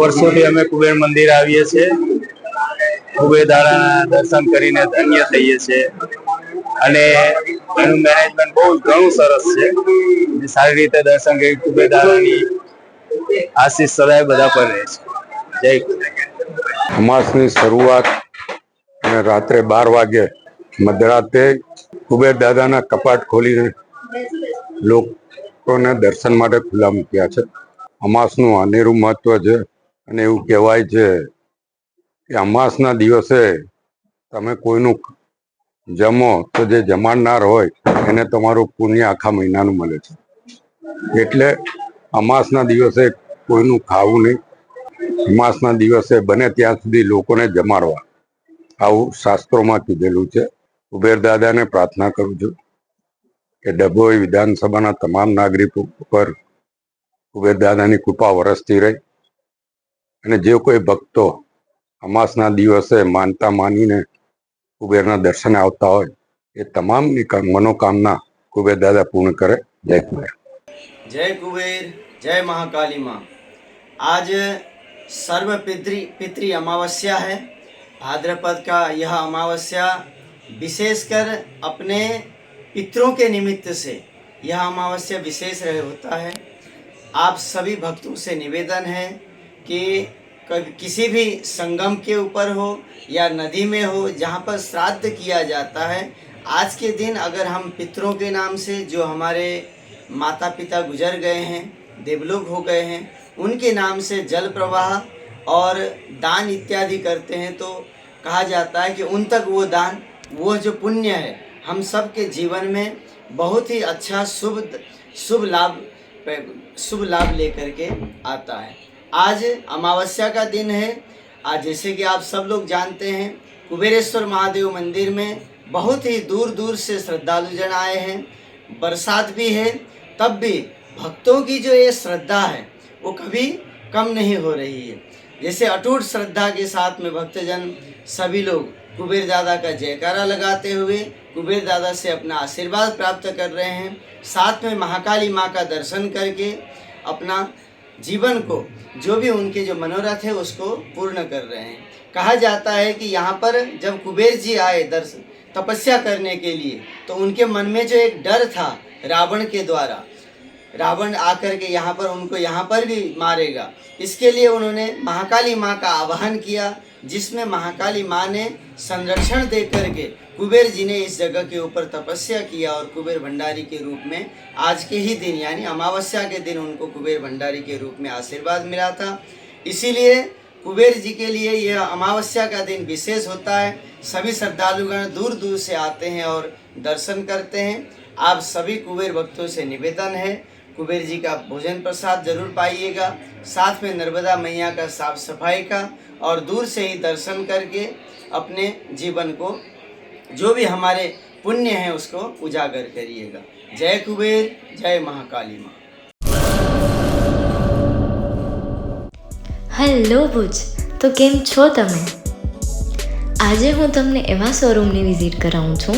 વર્ષોથી અમે કુબેર મંદિર આવીએ છીએ. કુબેર દાદાના દર્શન કરીને ધન્ય થઈએ છીએ. અને એનું મેનેજમેન્ટ બહુ ઘણું સરસ છે. સારી રીતે દર્શન કરી કુબેર દાદાની આશીષ સદાય બધા પર રહે છે. જય અમાસની શરૂઆત અને રાત્રે બાર વાગે મધરાતે કુબેર દાદાના કપાટ ખોલીને લોકોને દર્શન માટે ખુલ્લા મૂક્યા છે. અમાસનું અનેરું મહત્વ છે. અને એવું કહેવાય છે કે અમાસના દિવસે તમે કોઈનું જમો તો જે જમાડનાર હોય એને તમારું પુણ્ય આખા મહિનાનું મળે છે. એટલે અમાસના દિવસે કોઈનું ખાવું નહીં. અમાસના દિવસે બને ત્યાં સુધી લોકોને જમાડવા. આવું શાસ્ત્રોમાં કીધેલું છે. કુબેર દાદાને પ્રાર્થના કરું છું કે ડભોઈ વિધાનસભાના તમામ નાગરિકો ઉપર કુબેર દાદાની કૃપા વરસતી રહી. અને જે કોઈ ભક્તો અમાસના દિવસે માનતા માનીને કુબેરના દર્શને આવતા હોય એ તમામની ક- મનોકામના કુબેર દાદા પૂર્ણ કરે જય કુબેર जय कुबेर जय महाकाली माँ आज सर्व पितृ पितृ अमावस्या है भाद्रपद का यह अमावस्या विशेषकर अपने पितरों के निमित्त से यह अमावस्या विशेष रह होता है आप सभी भक्तों से निवेदन है कि किसी भी संगम के ऊपर हो या नदी में हो, जहाँ पर श्राद्ध किया जाता है, आज के दिन अगर हम पितरों के नाम से जो हमारे माता पिता गुजर गए हैं, देवलोक हो गए हैं, उनके नाम से जल प्रवाह और दान इत्यादि करते हैं तो कहा जाता है कि उन तक वो दान, वो जो पुण्य है, हम सब के जीवन में बहुत ही अच्छा शुभ शुभ लाभ शुभ लाभ लेकर के आता है। आज अमावस्या का दिन है। आज जैसे कि आप सब लोग जानते हैं, कुबेरेश्वर महादेव मंदिर में बहुत ही दूर दूर से श्रद्धालु जन आए हैं। बरसात भी है, तब भी भक्तों की जो ये श्रद्धा है, वो कभी कम नहीं हो रही है। जैसे अटूट श्रद्धा के साथ में भक्तजन सभी लोग कुबेर दादा का जयकारा लगाते हुए कुबेर दादा से अपना आशीर्वाद प्राप्त कर रहे हैं। साथ में महाकाली माँ का दर्शन करके अपना जीवन को, जो भी उनके जो मनोरथ है, उसको पूर्ण कर रहे हैं। कहा जाता है कि यहाँ पर जब कुबेर जी आए दर्श, तपस्या करने के लिए तो उनके मन में जो एक डर था रावण के द्वारा, रावण आकर के यहाँ पर, उनको यहाँ पर भी मारेगा। इसके लिए उन्होंने महाकाली माँ का आवाहन किया जिसमें महाकाली माँ ने संरक्षण दे करके कुबेर जी ने इस जगह के ऊपर तपस्या किया और कुबेर भंडारी के रूप में आज के ही दिन, यानी अमावस्या के दिन उनको कुबेर भंडारी के रूप में आशीर्वाद मिला था। इसीलिए कुबेर जी के लिए यह अमावस्या का दिन विशेष होता है। सभी श्रद्धालुगण दूर दूर से आते हैं और दर्शन करते हैं। आप सभी कुबेर भक्तों से निवेदन है कुबेर जी का भोजन प्रसाद जरूर पाइएगा साथ में नर्मदा मैया का साफ सफाई का और दूर से ही दर्शन करके अपने जीवन को जो भी हमारे पुण्य है उसको उजागर करिएगा जय कुबेर जय महाकाली माँ હેલો ભુજ તો કેમ છો તમે આજે હું તમને એવા શોરૂમની વિઝિટ કરાવું છું